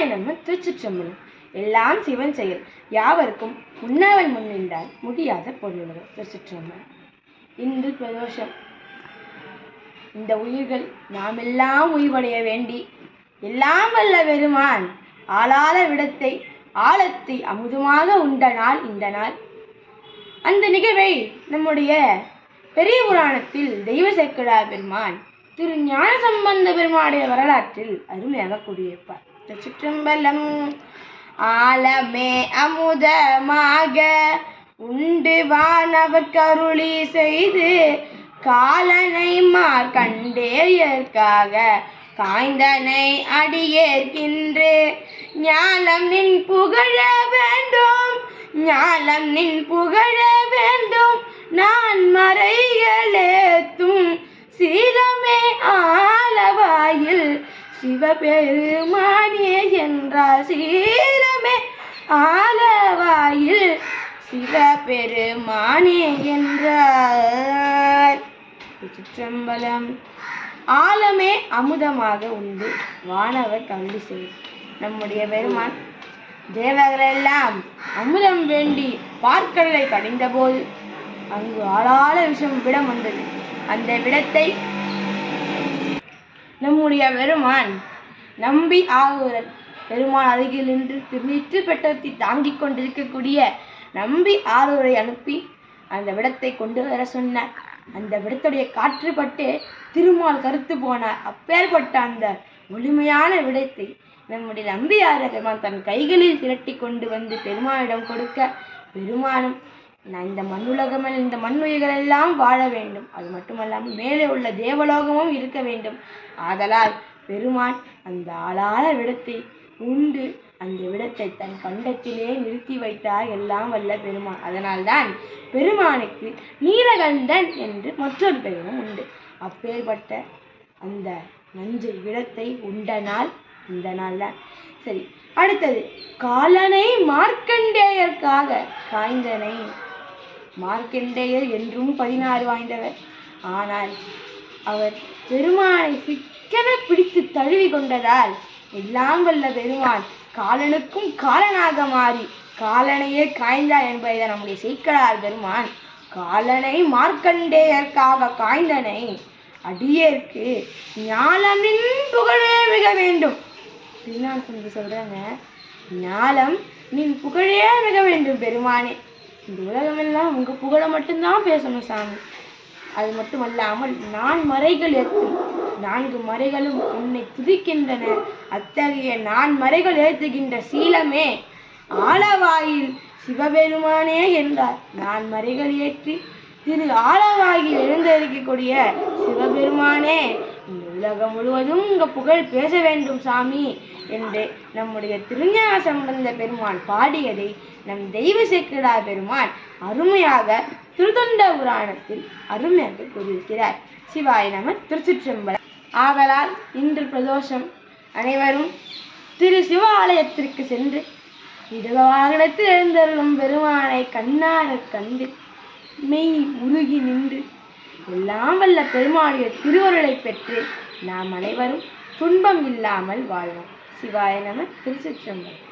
சிவாய நம்ம திருச்சிற்றம்பலம் எல்லாம் சிவன் செயல். யாவருக்கும் முன்னவன் முன்னின்றால் முடியாத பொருளுலகம் திருச்சிற்றம்பலம் இன்று பிரதோஷம். இந்த உயிர்கள் நாமெல்லாம் உய்வடைய வேண்டி எல்லாம் வல்ல பெருமான் ஆளாத விடத்தை ஆழத்தை அமுதமாக உண்ட நாள் இந்த நாள். அந்த நிகழ்வை நம்முடைய பெரிய புராணத்தில் தெய்வ சேக்கடா பெருமான் திரு ஞான சம்பந்த பெருமானுடைய வரலாற்றில் அருமையாக கூறியிருப்பார். திருச்சிற்றம்பலம் ஆலமே அமுதமாக உண்டு வானவர் கருளி செய்து காலனை மார்க்கண்டேயர்க்காக காய்ந்தனை அடியேற்கின்று. ஞானம் நின் புகழ வேண்டும் ஞானம் நின் புகழ வேண்டும். நான் மறை சிவபெருமானே என்றார் சீலமே ஆலவாயில் சிவபெருமானே என்றார். சிற்றம்பலம் ஆலமே அமுதமாக உண்டு. வானவர் கல்வி செய்யும் நம்முடைய பெருமான் தேவர்களெல்லாம் அமுதம் வேண்டி பார்க்கடலை கடைந்தபோது அங்கு ஆளாள விஷம் விடம் வந்தது. அந்த விடத்தை நம்முடைய பெருமான் நம்பி ஆகுவர் பெருமான் அருகில் நின்று திருநீற்று பெட்டத்தை தாங்கிக் கொண்டிருக்கக்கூடிய நம்பி ஆரூரை அனுப்பி அந்த விடத்தை கொண்டு வர சொன்னார். அந்த விடத்துடைய காற்று பட்டு திருமால் கருத்து போனார். அப்பேற்பட்ட அந்த முழுமையான விடத்தை நம்முடைய நம்பி பெருமான் தன் கைகளில் திரட்டி கொண்டு வந்து பெருமானிடம் கொடுக்க பெருமானும் நான் இந்த மண்ணுலகமில் இந்த மண்ணுயிர்கள் எல்லாம் வாழ வேண்டும். அது மட்டுமல்லாமல் மேலே உள்ள தேவலோகமும் இருக்க வேண்டும். ஆதலால் பெருமான் அந்த ஆளான விடத்தை உண்டு. அந்த விடத்தை தன் கண்டத்திலே நிறுத்தி வைத்தார் எல்லாம் வல்ல பெருமான். அதனால்தான் பெருமானுக்கு நீலகண்டன் என்று மற்றொரு பெயரும் உண்டு. அப்பேற்பட்ட அந்த நஞ்சு விடத்தை உண்ட நாள் இந்த நாள் தான் சரி அடுத்தது காலனை மார்க்கண்டேயர்க்காக காய்ந்தனை மார்க்கண்டேயர் என்றும் பதினாறு வாய்ந்தவர். ஆனால் அவர் பெருமானை சிக்கன பிடித்து தழுவி கொண்டதால் எல்லாம் வல்ல பெருமான் காலனுக்கும் காலனாக மாறி காலனையே காய்ந்தார் என்பதை நம்முடைய செய்களார் பெருமான். காலனை மார்க்கண்டேயர்க்காக காய்ந்தனை அடியேற்கு ஞானமின் புகழே மிக வேண்டும். திருநாள் சொல்லி சொல்கிறேங்க ஞானம் நீ புகழே மிக வேண்டும் பெருமானே. இந்த உலகமெல்லாம் உங்க புகழை மட்டும்தான் பேசணும் சாமி. அது மட்டுமல்லாமல் நான் மறைகள் ஏற்றும் நான்கு மறைகளும் உன்னை துதிக்கின்றன. அத்தகைய நான் மறைகள் ஏற்றுகின்ற சீலமே. ஆலவாயில் சிவபெருமானே என்றார். நான் மறைகள் ஏற்றி திரு ஆலவாயில் எழுந்திருக்கக்கூடிய சிவபெருமானே உலகம் முழுவதும் உங்க புகழ் பேச வேண்டும் சாமி என்று நம்முடைய திருஞான சம்பந்த பெருமான் பாடியதை நம் தெய்வ சேக்கடா பெருமான் அருமையாக திருத்தொண்ட புராணத்தில் அருமையாக கூறியிருக்கிறார். சிவாய நம திருச்சிற்றம்பலம். ஆகலால் இன்று பிரதோஷம். அனைவரும் திரு சிவாலயத்திற்கு சென்று இடல வாகனத்தில் எழுந்தருளும் பெருமானை கண்ணார கண்டு மெய் உருகி நின்று எல்லாம் வல்ல பெருமாளுடைய திருவருளை பெற்று நாம் அனைவரும் துன்பம் இல்லாமல் வாழ்வோம். சிவாய நம திருச்சிற்றம்பலம்.